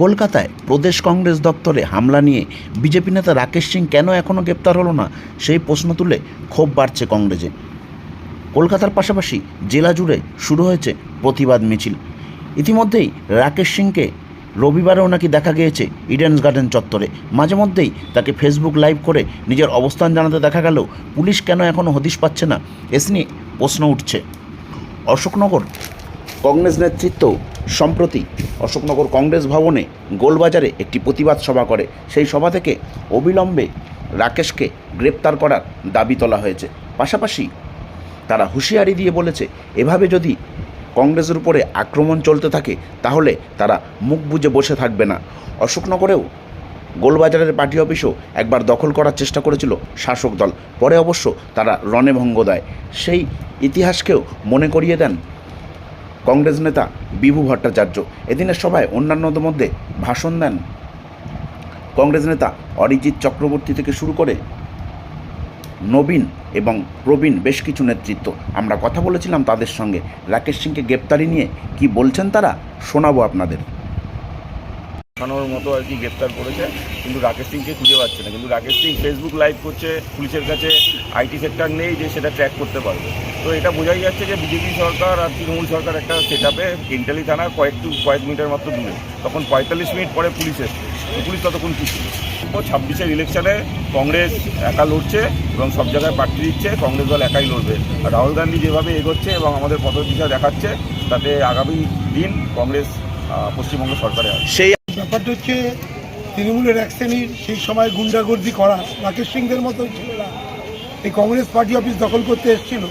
কলকাতায় প্রদেশ কংগ্রেস দপ্তরে হামলা নিয়ে বিজেপি নেতা রাকেশ সিং কেন এখনও গ্রেপ্তার হলো না, সেই প্রশ্ন তুলে ক্ষোভ বাড়ছে কংগ্রেসে। কলকাতার পাশাপাশি জেলা জুড়ে শুরু হয়েছে প্রতিবাদ মিছিল। ইতিমধ্যেই রাকেশ সিংকে রবিবারেও নাকি দেখা গিয়েছে ইডেন্স গার্ডেন চত্বরে। মাঝে মধ্যেই তাকে ফেসবুক লাইভ করে নিজের অবস্থান জানাতে দেখা গেল পুলিশ কেন এখনও হদিশ পাচ্ছে না এস নিয়ে প্রশ্ন উঠছে। অশোকনগর কংগ্রেস নেতৃত্ব সম্প্রতি অশোকনগর কংগ্রেস ভবনে গোলবাজারে একটি প্রতিবাদ সভা করে। সেই সভা থেকে অবিলম্বে রাকেশকে গ্রেপ্তার করার দাবি তোলা হয়েছে। পাশাপাশি তারা হুঁশিয়ারি দিয়ে বলেছে, এভাবে যদি কংগ্রেসের উপরে আক্রমণ চলতে থাকে, তাহলে তারা মুখ বুজে বসে থাকবে না। অশোকনগরেও গোলবাজারের পার্টি অফিসও একবার দখল করার চেষ্টা করেছিল শাসক দল। পরে অবশ্য তারা রণে দেয়। সেই ইতিহাসকেও মনে করিয়ে দেন কংগ্রেস নেতা বিভু ভট্টাচার্য। এদিনের সভায় অন্যান্যদের মধ্যে ভাষণ দেন কংগ্রেস নেতা অরিজিৎ চক্রবর্তী থেকে শুরু করে নবীন এবং প্রবীণ বেশ কিছু নেতৃত্ব। আমরা কথা বলেছিলাম তাদের সঙ্গে। রাকেশ সিংকে গ্রেপ্তারি নিয়ে কি বলছেন তারা শোনাবো আপনাদের। দেখানোর মতো আর কি গ্রেপ্তার করেছে, কিন্তু রাকেশ সিংকে খুঁজে পাচ্ছে না। কিন্তু রাকেশ সিং ফেসবুক লাইভ করছে, পুলিশের কাছে আইটি সেক্টর নেই যে সেটা ট্র্যাক করতে পারবে। তো এটা বোঝাই যাচ্ছে যে বিজেপি সরকার আর তৃণমূল সরকার একটা সেট আপে ইন্টালি থানা কয়েকটু কয়েক মিনিটের মাত্র দূরে। তখন পঁয়তাল্লিশ মিনিট পরে পুলিশ এসছে। তো পুলিশ ততক্ষণ কি ছিল ও ছাব্বিশের ইলেকশনে কংগ্রেস একা লড়ছে এবং সব জায়গায় প্রার্থী দিচ্ছে, কংগ্রেস দল একাই লড়বে। আর রাহুল গান্ধী যেভাবে এগোচ্ছে এবং আমাদের পথদিশা দেখাচ্ছে, তাতে আগামী দিন কংগ্রেস পশ্চিমবঙ্গ সরকারে সেই ব্যাপারটা হচ্ছে তৃণমূলের এক শ্রেণির সেই সময় গুন্ডাগর্দি করা রাকেশ সিংদের মতো ছেলেরা এই কংগ্রেস পার্টি অফিস দখল করতে এসেছিল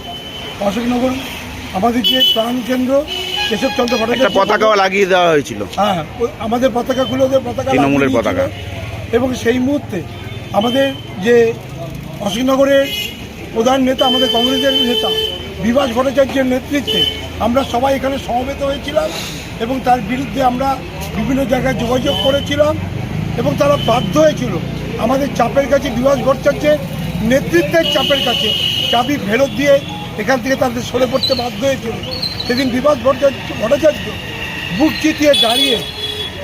অশোকনগর আমাদের যে প্রাণকেন্দ্র কেশবচন্দ্র একটা ভট্টাচার্য পতাকাও লাগিয়ে দেওয়া হয়েছিল হ্যাঁ আমাদের পতাকাগুলো পতাকা তৃণমূলের পতাকা। এবং সেই মুহূর্তে আমাদের যে অশোকনগরের প্রধান নেতা আমাদের কংগ্রেসের নেতা বিভাস ভট্টাচার্যের নেতৃত্বে আমরা সবাই এখানে সমবেত হয়েছিলাম এবং তার বিরুদ্ধে আমরা বিভিন্ন জায়গায় যোগাযোগ করেছিলাম এবং তারা বাধ্য হয়েছিল। আমাদের চাপের কাছে বিভাস ভট্টাচার্যের নেতৃত্বের চাপের কাছে চাবি ফেরত দিয়ে এখান থেকে তাদের সরে পড়তে বাধ্য হয়েছিল। সেদিন বিভাস ভট্টাচার্য বুক চিতিয়ে দাঁড়িয়ে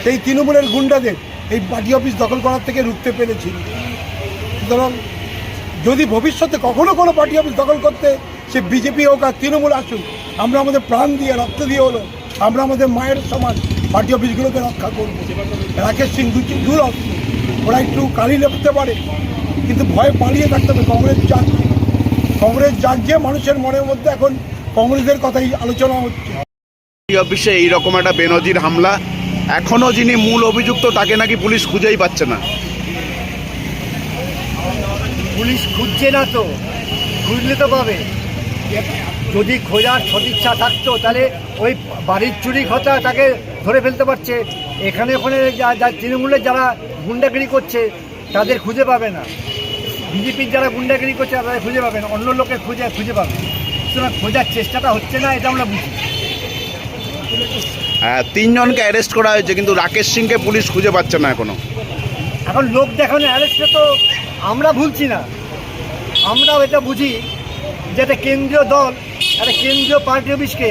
সেই তৃণমূলের গুন্ডাদের এই পার্টি অফিস দখল করার থেকে রুখতে পেরেছিল সুতরাং যদি ভবিষ্যতে কখনো কোনো পার্টি অফিস দখল করতে সে বিজেপি হোক আর তৃণমূল আসুক, আমরা আমাদের প্রাণ দিয়ে রক্ত দিয়ে হলো। আমরা আমাদের মায়ের সমান পার্টি অফিসগুলোকে রক্ষা করব। রাকেশ সিং দুটি দূর ওরা একটু কালি লেপতে পারে কিন্তু ভয় পালিয়ে থাকতে হবে কংগ্রেস জাগছে কংগ্রেস জাগছে মানুষের মনের মধ্যে এখন কংগ্রেসের কথাই আলোচনা হচ্ছে। পার্টি অফিসে এইরকম একটা বেনজির হামলা এখনও যিনি মূল অভিযুক্ত তাকে নাকি পুলিশ খুঁজেই পাচ্ছে না। পুলিশ খুঁজছে না তো খুঁজলে তো পাবে। যদি খোঁজার সদিচ্ছা থাকতো তাহলে ওই বাড়ির চুরি খতা তাকে ধরে ফেলতে পারছে। এখানে ওখানে যা- যা তৃণমূলের যারা গুন্ডাগিরি করছে তাদের খুঁজে পাবে না। বিজেপির যারা গুন্ডাগিরি করছে তাদের খুঁজে পাবে না। অন্য লোকে খুঁজে খুঁজে পাবে সুতরাং খোঁজার চেষ্টাটা হচ্ছে না এটা আমরা বুঝি। হ্যাঁ তিনজনকে অ্যারেস্ট করা হয়েছে কিন্তু রাকেশ সিংকে পুলিশ খুঁজে পাচ্ছে না এখনও। এখন লোক দেখানো অ্যারেস্টে তো আমরা ভুলছি না। আমরাও এটা বুঝি। যে একটা কেন্দ্রীয় দল, একটা কেন্দ্রীয় পার্টি অফিসকে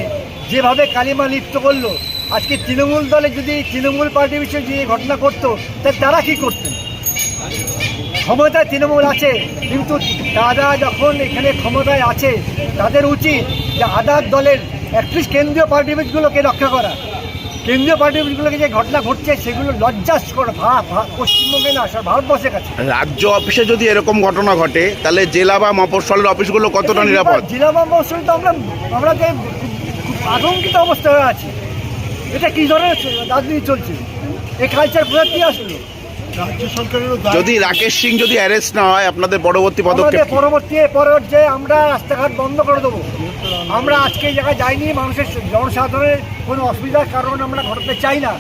যেভাবে কালিমা লিপ্ত করল, আজকে তৃণমূল দলে যদি তৃণমূল পার্টি অফিসে যে ঘটনা করতো তাহলে তারা কী করতেন? ক্ষমতায় তৃণমূল আছে, কিন্তু তারা যখন এখানে ক্ষমতায় আছে, তাদের উচিত যে আদার দলের অ্যাটলিস্ট কেন্দ্রীয় পার্টি অফিসগুলোকে রক্ষা করা। কেন্দ্রীয় পার্টিগুলোকে যে ঘটনা ঘটছে সেগুলো লজ্জাস্কর করে পশ্চিমবঙ্গে না আসার ভারতবর্ষের কাছে। রাজ্য অফিসে যদি এরকম ঘটনা ঘটে তাহলে জেলা বা মফস্বলের অফিসগুলো কতটা নিরাপদ? জেলা বা মফস্বল তো আমরা আমরা যে আতঙ্কিত অবস্থায় আছি। এটা কি ধরনের রাজনীতি চলছে? এই কালচার কোথা দিয়ে আসলো? যদি রাকেশ সিং যদি অ্যারেস্ট না হয় আপনাদের পরবর্তী পদক্ষেপ পরবর্তী পর্যায়ে আমরা রাস্তাঘাট বন্ধ করে দেবো আমরা আজকে এই জায়গায় যাইনি মানুষের জনসাধারণের কোনো অসুবিধার কারণ আমরা ঘটাতে চাই না।